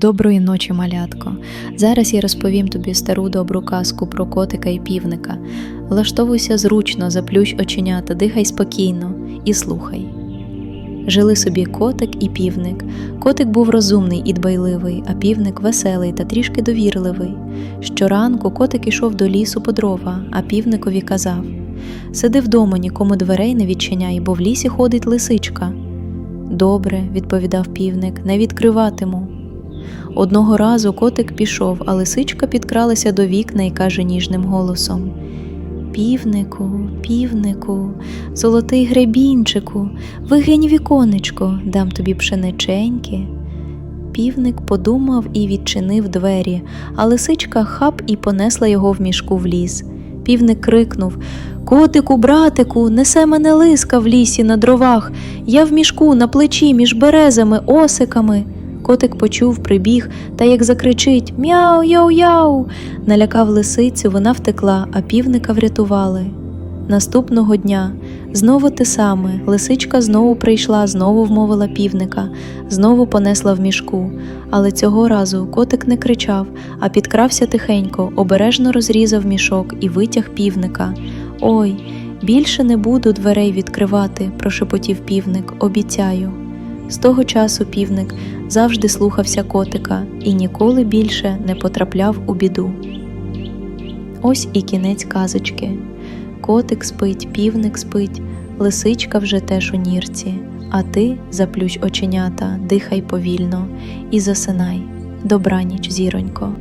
Доброї ночі, малятко. Зараз я розповім тобі стару добру казку про котика і півника. Влаштовуйся зручно, заплющ оченята, дихай спокійно і слухай. Жили собі котик і півник. Котик був розумний і дбайливий, а півник веселий та трішки довірливий. Щоранку котик ішов до лісу по дрова, а півникові казав: Сиди вдома, нікому дверей не відчиняй, бо в лісі ходить лисичка. Добре, відповідав півник, не відкриватиму. Одного разу котик пішов, а лисичка підкралася до вікна і каже ніжним голосом: Півнику, півнику, золотий гребінчику, вигинь віконечко, дам тобі пшениченьки. Півник подумав і відчинив двері, а лисичка хап і понесла його в мішку в ліс. Півник крикнув Котику, братику, несе мене лиска в лісі на дровах. Я в мішку на плечі між березами, осиками. Котик почув, прибіг та як закричить Мяу, яу, яу. Налякав лисицю, вона втекла, а півника врятували. Наступного дня знову те саме, лисичка знову прийшла, знову вмовила півника, знову понесла в мішку. Але цього разу котик не кричав, а підкрався тихенько, обережно розрізав мішок і витяг півника. Ой, більше не буду дверей відкривати, прошепотів півник, обіцяю. З того часу півник завжди слухався котика і ніколи більше не потрапляв у біду. Ось і кінець казочки. Котик спить, півник спить, лисичка вже теж у нірці, а ти заплющ оченята, дихай повільно і засинай. Добраніч, зіронько.